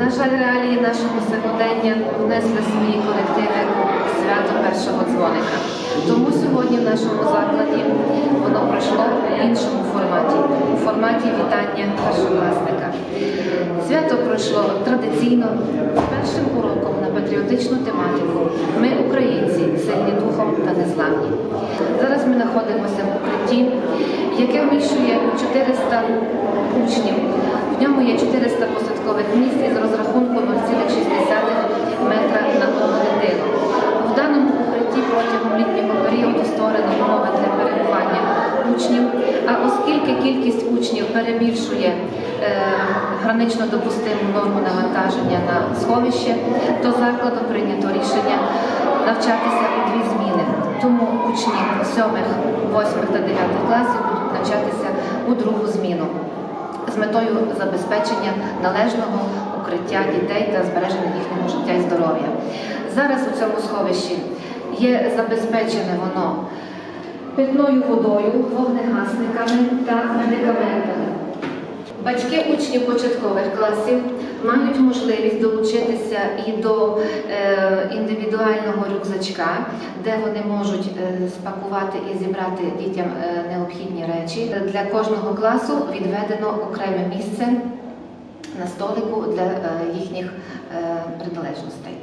На жаль, реалії нашого сьогодення внесли свої колективи свято першого дзвоника. Тому сьогодні в нашому закладі воно пройшло в іншому форматі, у форматі вітання першокласника. Свято пройшло традиційно першим уроком на патріотичну тематику. Ми українці, сильні духом та незламні. Зараз ми знаходимося в укритті, яке вміщує 400 учнів. Даному протягом літнього періоду створено умови для перебування учнів. А оскільки кількість учнів перебільшує е, гранично допустиму норму навантаження на сховище, то закладу прийнято рішення навчатися у дві зміни. Тому учні 7, 8 та 9 класів будуть навчатися у другу зміну з метою забезпечення належного укриття дітей та збереження їхнього життя і здоров'я. Зараз у цьому сховищі є забезпечене воно питною водою, вогнегасниками та медикаментами. Батьки учнів початкових класів мають можливість долучитися і до е, індивідуального рюкзачка, де вони можуть е, спакувати і зібрати дітям е, необхідні речі. Для кожного класу відведено окреме місце на столику для е, їхніх е, приналежностей.